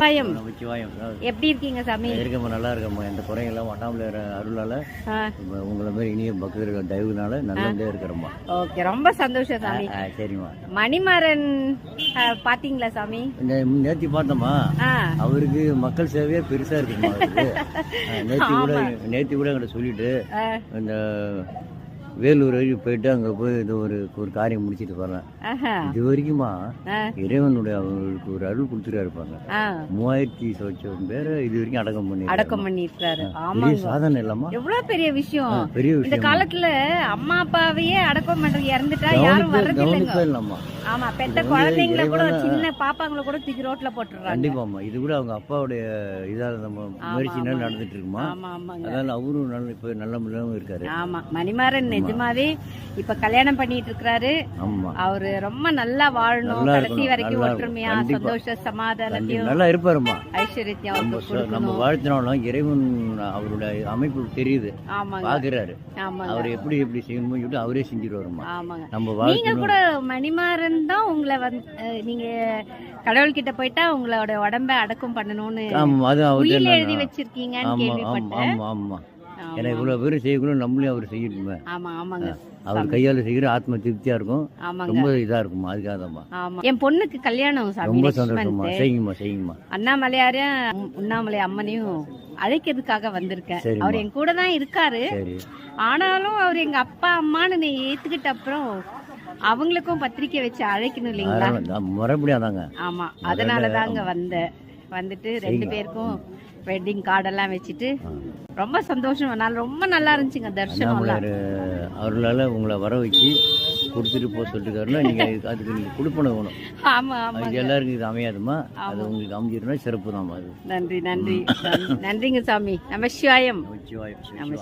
பயம் நமச்சிவாயம் எப்படி இருக்கீங்க சாமி? இருக்கம்மா நல்லா இருக்கம்மா. எந்த குறையெல்லாம் அண்ணாமலை அருளால ஆ, இப்ப உங்களை மாதிரி இனிய பக்தர்கள் தயவுனால நல்லபடியா இருக்கிறோம்மா. ஓகே ரொம்ப சந்தோஷம் சாமி. சரிம்மா. மணிமாறன் பாத்தீங்களா சாமி? நேத்தி பார்த்தோமா அவருக்கு மக்கள் சேவையே பெருசா இருக்குமா நேத்தி கூட நேத்தி கூட என்கிட்ட சொல்லிட்டு இந்த வேலூர் வரைக்கும் போயிட்டு அங்க போய் இது ஒரு ஒரு காரியம் முடிச்சிட்டு ஆஹா, இது வரைக்குமா இறைவனுடைய அவங்களுக்கு ஒரு அருள் கொடுத்துருக்காரு பாருங்க. ஆ, மூவாயிரத்தி சொச்சம் பேரை இது வரைக்கும் அடக்கம் பண்ணி அடக்கம் பண்ணிருக்காரு ஆமாங்க. சாதனை இல்லம்மா. எவ்வளவு பெரிய விஷயம். பெரிய இந்த விஷயம் காலத்துல அம்மா அப்பாவையே அடக்கம் பண்றது இறந்துட்டா யாரும் வர்றது இல்லைங்க. ஆமா பெத்த குழந்தைங்கள கூட சின்ன பாப்பாங்கள கூட தூக்கி ரோட்ல போட்டுறாங்க கண்டிப்பாம்மா. இது கூட அவங்க அப்பாவுடைய இதாக நம்ம முயற்சினால நடந்துட்டு இருக்குமா? ஆமா ஆமாங்க. அதனால அவரும் நல்ல இப்ப நல்ல முறையாகவும் இருக்காரு. ஆமா. மணிமாறன் நிஜமாவே இப்ப கல்யாணம் பண்ணிட்டு இருக்காரு ஆமா. அவரு ரொம்ப நல்லா வாழணும். கடைசி வரைக்கும் ஒற்றுமையா. சந்தோஷ சமாதானத்தையும் நல்லா இருப்பாருமா ஐஸ்வர்யத்தையும் நம்ம வாழ்த்தினாலும் இறைவன் அவருடைய அமைப்பு தெரியுது. பாக்குறாரு. அவர் எப்படி எப்படி செய்யணுமோ சொல்லிட்டு அவரே செஞ்சிருவாருமா ஆமாங்க. நம்ம நீங்க கூட மணிமாறன் தான் உங்களை வந்து நீங்க கடவுள்கிட்ட போயிட்டா உங்களோட உடம்ப அடக்கம் பண்ணணும்னு எழுதி வச்சிருக்கீங்கன்னு கேள்விப்பட்டேன் ஆமா ஆமா ஆமா. ஏன்னா இவ்வளவு பேரும் செய்யக்கூடாது நம்மளையும் அவர் செய்யணுமே அவர் கையால செய்கிற ஆத்ம திருப்தியா இருக்கும். ரொம்ப இதா இருக்குமா அதுக்காக ஆமா. என் பொண்ணுக்கு கல்யாணம் ரொம்ப சந்தோஷமா. செய்யுங்கம்மா செய்யுங்கம்மா. அண்ணாமலையாரையும் உண்ணாமலை அம்மனையும் அழைக்கிறதுக்காக வந்திருக்கேன். அவர் என் கூட தான் இருக்காரு. ஆனாலும் அவர் எங்க அப்பா அம்மான்னு நான் ஏத்துக்கிட்ட அப்புறம் அவங்களுக்கும் பத்திரிக்கை வச்சு அழைக்கணும் இல்லைங்களா? தான் தாங்க ஆமா. அதனால தாங்க வந்தேன். வந்துட்டு ரெண்டு பேருக்கும் வெட்டிங் கார்டெல்லாம் வச்சுட்டு ரொம்ப சந்தோஷம். நான் ரொம்ப நல்லா இருந்துச்சுங்க அண்ணாமலையார் அவர்களால உங்களை வர வச்சு கொடுத்துட்டு போக சொல்லிருக்காருன்னா நீங்க அதுக்கு- அதுக்கு நீங்க கொடுப்பன வேணும். ஆமா ஆமா அது எல்லாருக்கும் இது அமையாதுமா அது உங்களுக்கு அமைஞ்சிருந்தா சிறப்பு தான் அது. நன்றி நன்றி. நன்றி. நன்றிங்க சாமி. நம சிவாயம். சிவாயம். நம